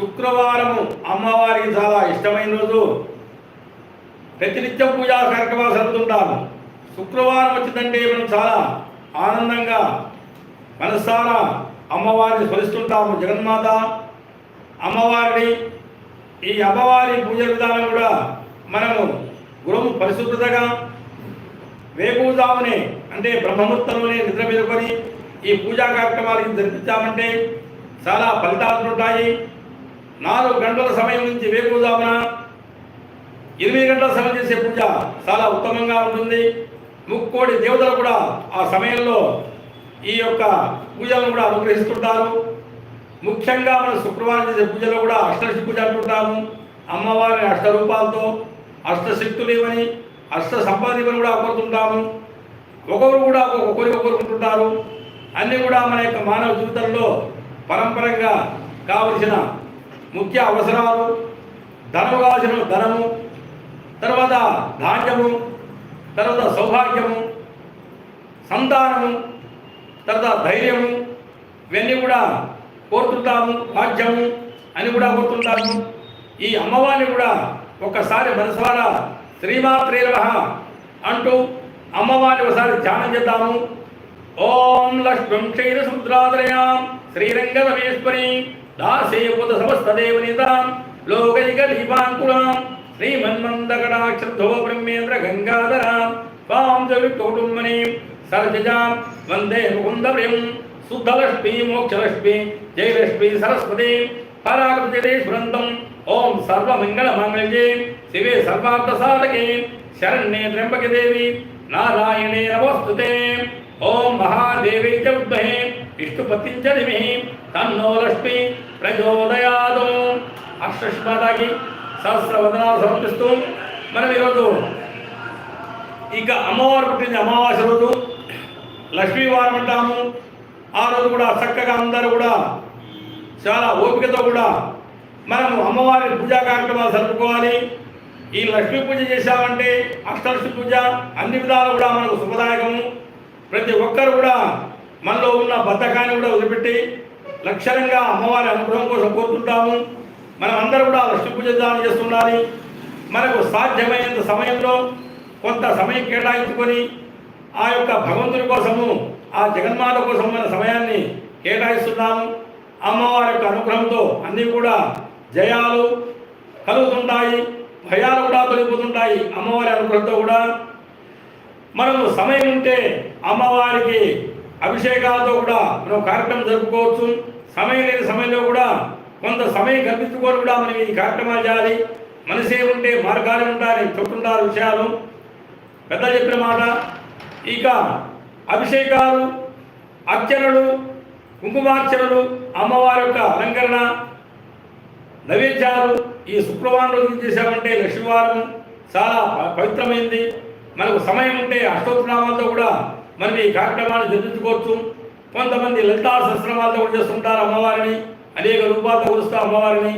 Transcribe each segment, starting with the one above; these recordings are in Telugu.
శుక్రవారము అమ్మవారికి చాలా ఇష్టమైన రోజు. ప్రతినిత్యం పూజా కార్యక్రమాలు జరుపుతుంటాము శుక్రవారం వచ్చిందంటే మనం చాలా ఆనందంగా మనసారా అమ్మవారిని స్మరిస్తుంటాము. జగన్మాత అమ్మవారిని ఈ అమ్మవారి పూజ విధానం కూడా మనము గురువు పరిశుభ్రతగా వేపూజామునే అంటే బ్రహ్మముహూర్తంలోనే నిద్ర మేలుకొని ఈ పూజా కార్యక్రమాలకి జరిపించామంటే చాలా ఫలితాలు ఉంటాయి. నాలుగు గంటల సమయం నుంచి వేకుజామున ఎనిమిది గంటల సమయం చేసే పూజ చాలా ఉత్తమంగా ఉంటుంది. ముక్కోడి దేవతలు కూడా ఆ సమయంలో ఈ యొక్క పూజలను కూడా అనుగ్రహిస్తుంటారు. ముఖ్యంగా మన శుక్రవారం చేసే పూజలో కూడా అష్టలక్ష్మి పూజ అంటుంటాము. అమ్మవారిని అష్ట రూపాలతో ఇవని అష్ట సంపాదివని కూడా కోరుతుంటాము. ఒకరు కూడా ఒక కోరుకుంటుంటారు అన్నీ కూడా మన యొక్క మానవ జీవితంలో పరంపరంగా కావలసిన ముఖ్య అవసరాలు ధనము కావలసిన ధనము తర్వాత ధాన్యము తర్వాత సౌభాగ్యము సంతానము తర్వాత ధైర్యము ఇవన్నీ కూడా కోరుతుంటాము భాగ్యము అని కూడా కోరుతుంటాము. ఈ అమ్మవారిని కూడా ఒక్కసారి మనసారా శ్రీమాత్రే అంటూ అమ్మవారిని ఒకసారి ధ్యానం చేద్దాము. ఓం లక్ష్మం క్షీరసముద్రాదరయాం శ్రీరంగరమేశ్వరి దాసేభూత సమస్తదేవనితాం లోకైక దీపాంకురాం శ్రీమన్మందకటాక్షో బ్రహ్మేంద్ర గంగాధరాం పాం జవికౌటుమ్మని సరజజాం వందే ముకుందవ్యం శుద్ధలక్ష్మీ మోక్షలక్ష్మీ జయలక్ష్మీ సరస్వతి పరాకృతిదేశ్వరంతం ఓం సర్వమంగళమాంగళ్యే శివే సర్వార్థసాధకే శరణ్యే త్ర్యంబకదేవి నారాయణే నమోస్తుతే ఓం మహాదేవై చ విద్మహే విష్ణుపతిం తన్నో లక్ష్మి ప్రచోదయాదు. అష్టష్మాదాకి సహస్రవదనాలు సమర్పిస్తూ మనం ఈరోజు ఇక అమ్మవారు పుట్టింది అమావాస్య రోజు. లక్ష్మీవారం అంటాము. ఆ రోజు కూడా చక్కగా అందరూ కూడా చాలా ఓపికతో కూడా మనము అమ్మవారి పూజా కార్యక్రమాలు జరుపుకోవాలి. ఈ లక్ష్మీ పూజ చేశామంటే అష్టలక్ష్మి పూజ అన్ని విధాలు కూడా మనకు శుభదాయకము. ప్రతి ఒక్కరు కూడా మనలో ఉన్న బద్ధకాన్ని కూడా వదిలిపెట్టి లక్షణంగా అమ్మవారి అనుగ్రహం కోసం కోరుతుంటాము. మనం అందరూ కూడా లక్ష్మీ పూజ దానం చేస్తుండాలి. మనకు సాధ్యమైనంత సమయంలో కొంత సమయం కేటాయించుకొని ఆ యొక్క భగవంతుని కోసము ఆ జగన్మాత కోసం మన సమయాన్ని కేటాయిస్తున్నాము. అమ్మవారి యొక్క అనుగ్రహంతో అన్నీ కూడా జయాలు కలుగుతుంటాయి భయాలు కూడా తొలగిపోతుంటాయి అమ్మవారి అనుగ్రహంతో కూడా. మనము సమయం ఉంటే అమ్మవారికి అభిషేకాలతో కూడా మనం కార్యక్రమం జరుపుకోవచ్చు. సమయం లేని సమయంలో కూడా కొంత సమయం కల్పించుకొని కూడా మనం ఈ కార్యక్రమాలు చేయాలి. మనసే ఉంటే మార్గాలు ఉంటాయని చెప్తుంటారు విషయాలు. పెద్ద చెప్పిన మాట. ఇక అభిషేకాలు అర్చనలు కుంకుమార్చనలు అమ్మవారి యొక్క అలంకరణ నైవేద్యాలు ఈ శుక్రవారం రోజు చేశామంటే లక్ష్మీవారం చాలా పవిత్రమైంది మనకు సమయం ఉంటే అష్టోత్తరామాలతో కూడా మరి ఈ కార్యక్రమాన్ని జరిపించుకోవచ్చు కొంతమంది లలితా సహస్రమాలతో కూడా చేస్తుంటారు అమ్మవారిని. అనేక రూపాలతో కొలుస్తూ అమ్మవారిని.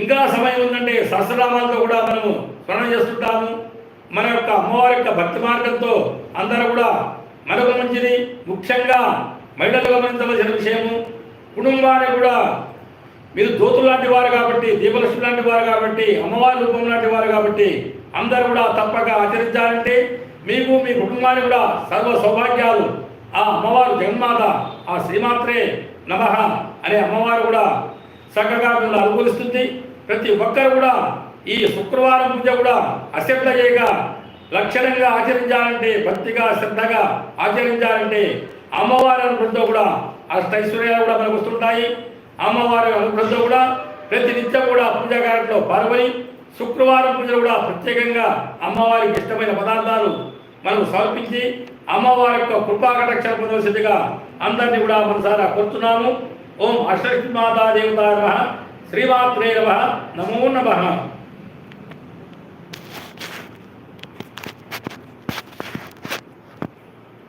ఇంకా సమయం ఉందంటే సహస్రనామాలతో కూడా మనము స్మరణ చేస్తుంటాము. మన యొక్క అమ్మవారి యొక్క భక్తి మార్గంతో అందరూ కూడా మరొక మంచిది ముఖ్యంగా మహిళలు గమనించవలసిన విషయము. కుటుంబాన్ని కూడా మీరు దోతులు లాంటి వారు కాబట్టి దీపలక్ష్మి లాంటి వారు కాబట్టి అమ్మవారి రూపం లాంటి వారు కాబట్టి అందరూ కూడా తప్పక ఆచరించాలంటే మీకు మీ కుటుంబానికి కూడా సర్వ సౌభాగ్యాలు. ఆ అమ్మవారు జగన్మాత ఆ శ్రీమాత్రే నమ అనే అమ్మవారు కూడా చక్కగా మిమ్మల్ని అనుకూలిస్తుంది ప్రతి ఒక్కరు కూడా ఈ శుక్రవారం పూజ కూడా అశ్రద్ధ చేయగా లక్షణంగా ఆచరించాలంటే భక్తిగా శ్రద్ధగా ఆచరించాలంటే అమ్మవారి అనుగ్రహంతో కూడా అష్టైశ్వర్యాలు కూడా మనకు వస్తుంటాయి. అమ్మవారి అనుగ్రహంతో కూడా ప్రతి నిత్యం కూడా పూజా కార్యక్రమంలో పాల్గొని శుక్రవారం పూజలు కూడా ప్రత్యేకంగా అమ్మవారికి ఇష్టమైన పదార్థాలు మనం సమర్పించి అమ్మవారి యొక్క కృపాకటక్షణ పొందవలసిందిగా అందరినీ కూడా మనసారా కోరుతున్నాము ఓం అష్టలక్ష్మి మాతా దేవతా నమ. శ్రీమాత్రే నమ. నమో నమః.